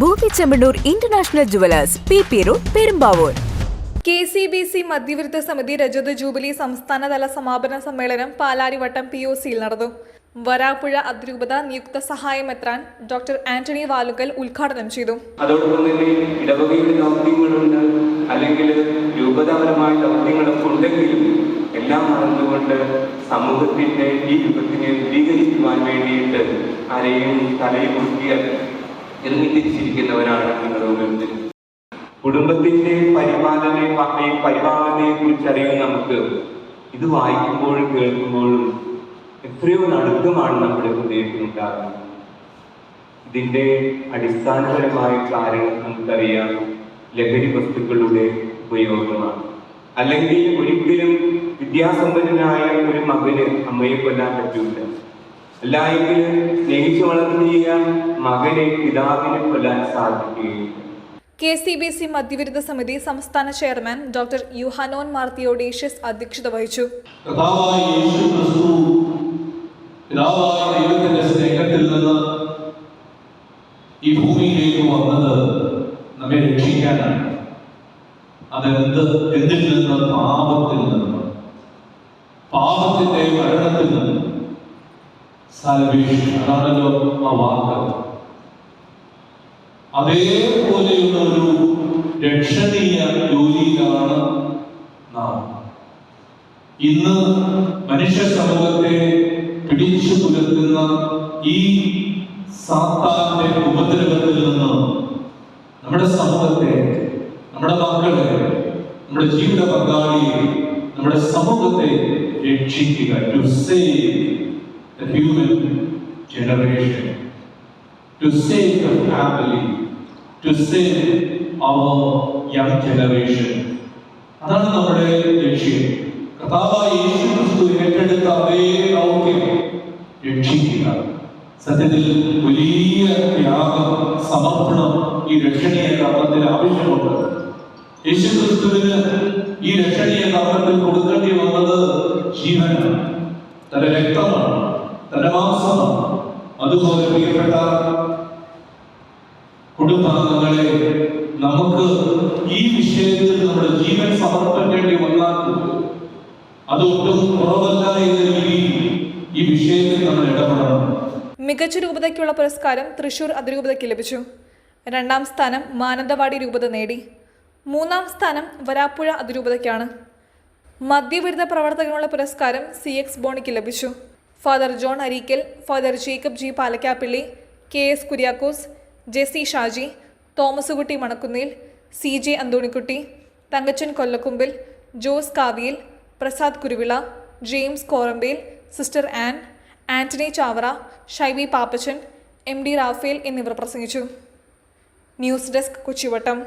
ഭൂമി Chemmannur international jewellers P P road Perumbavoor. K C B C മധ്യവിരുദ്ധ സമിതി രജത jubilee സംസ്ഥാനതല സമാപന സമ്മേളനം പാലാരിവട്ടം പി ഒ സിയിൽ നടന്നു. വരാപ്പുഴ അതിരൂപത നിയുക്ത സഹായം എത്രാൻ ഡോക്ടർ ആന്റണി വാലുകൽ ഉദ്ഘാടനം ചെയ്തു. അതോടൊപ്പം തന്നെ ഇടവകയുടെ ദൗത്യങ്ങളുണ്ട് അല്ലെങ്കിൽ രൂപതാപരമായ ദൗത്യങ്ങളൊക്കെ ഉണ്ടെങ്കിലും എല്ലാം മറന്നുകൊണ്ട് സമൂഹത്തിന്റെ ഈ യുഗത്തിനെ ദൂരീകരിക്കുവാൻ വേണ്ടിയിട്ട് ആരെയും തലയിൽ മുക്കിയ ഇറങ്ങിത്തിരിച്ചിരിക്കുന്നവരാണ് നിങ്ങളുടെ മുമ്പിൽ കുടുംബത്തിന്റെ പരിപാലന ഈ പരിപാലനയെ കുറിച്ച് അറിയാൻ നമുക്ക് ഇത് വായിക്കുമ്പോഴും കേൾക്കുമ്പോഴും എത്രയോ നടുക്കമാണ് നമ്മുടെ ഹൃദയത്തിനുണ്ടാകുന്നത് ഇതിന്റെ അടിസ്ഥാനപരമായ കാരണം നമുക്കറിയാം ലഹരി വസ്തുക്കളുടെ ഉപയോഗമാണ്. അല്ലെങ്കിൽ ഒരിക്കലും വിദ്യാസമ്പന്നനായ ഒരു മകന് അമ്മയെ കൊല്ലാൻ പറ്റൂല. അല്ലായെങ്കിൽ സ്നേഹിച്ചു വളർത്തിയ മകനെ പിതാവിനെ കൊല്ലാൻ സാധിക്കുകയും കെ സി ബി സി മധ്യവിരുദ്ധ സമിതി സംസ്ഥാന ചെയർമാൻ ഡോക്ടർ യുഹാനോൻ മാർത്തിയോഡേഷ്യസ് അധ്യക്ഷത വഹിച്ചു. സ്നേഹത്തിൽ നിന്ന് ഈ ഭൂമിയിലേക്ക് വന്നത് നമ്മെ രക്ഷിക്കാനാണ്. അതെന്ത് എന്തിൽ നിന്ന്? പാപത്തിൽ നിന്ന്. പാപത്തിന്റെ മരണത്തിൽ നിന്ന്. സാൽവേഷൻ അതാണല്ലോ ആ വാക്ക് അതേപോലെയുള്ള ഒരു രക്ഷണീയ ജോലിയിലാണ് നാം. ഇന്ന് മനുഷ്യ സമൂഹത്തെ പിടിച്ചു പുലർത്തുന്ന ഈ സാത്താന്റെ ഉപദ്രവത്തിൽ നിന്ന് നമ്മുടെ സമൂഹത്തെ നമ്മുടെ മക്കളെ നമ്മുടെ ജീവിത പങ്കാളിയെ നമ്മുടെ സമൂഹത്തെ രക്ഷിക്കുക to save the human generation to save the family to save our young generation അതാണ് നമ്മുടെ ലക്ഷ്യം കർത്താവായ യേശു ക്രിസ്തു ഏറ്റെടുത്ത അതേ ദൗത്യം രക്ഷിക്കുക സത്യത്തിൽ വലിയ ത്യാഗം സമർപ്പണം ഈ രക്ഷണീയ കർമ്മത്തിൽ ആവശ്യമുണ്ട് യേശു ക്രിസ്തുവിന് ഈ രക്ഷണീയ കർമ്മത്തിൽ കൊടുക്കേണ്ടി വന്നത് ജീവനാണ് തന്റെ രക്തമാണ് തന്റെ മാംസമാണ് അതുപോലെ പ്രിയപ്പെട്ട കുടുംബാംഗങ്ങളെ നമുക്ക് ഈ വിഷയത്തിൽ നമ്മുടെ ജീവൻ സമർപ്പിക്കേണ്ടി വന്നാൽ അതൊട്ടും കുറവല്ല എന്ന രീതിയിൽ ഈ വിഷയത്തിൽ നമ്മൾ ഇടപെടണം. മികച്ച രൂപതയ്ക്കുള്ള പുരസ്കാരം തൃശൂർ അതിരൂപതയ്ക്ക് ലഭിച്ചു. രണ്ടാം സ്ഥാനം മാനന്തവാടി രൂപത നേടി. മൂന്നാം സ്ഥാനം വരാപ്പുഴ അതിരൂപതയ്ക്കാണ്. മദ്യവിരുദ്ധ പ്രവർത്തകനുള്ള പുരസ്കാരം സി എക്സ് ബോണിക്ക് ലഭിച്ചു. Father John Areekal father Jacob G Palakkappilly K S Kuriakose Jessy Shaji Thomaskutty Manakkunnil C J Anthonykutty Thankachan Kollakumbil Jose Kaviyil Prasad Kuruvila James Korampel sister Ann Antony Chavara Shyvi Pappachan M D Raphael എന്നിവർ പ്രസംഗിച്ചു. News desk Kochivattam.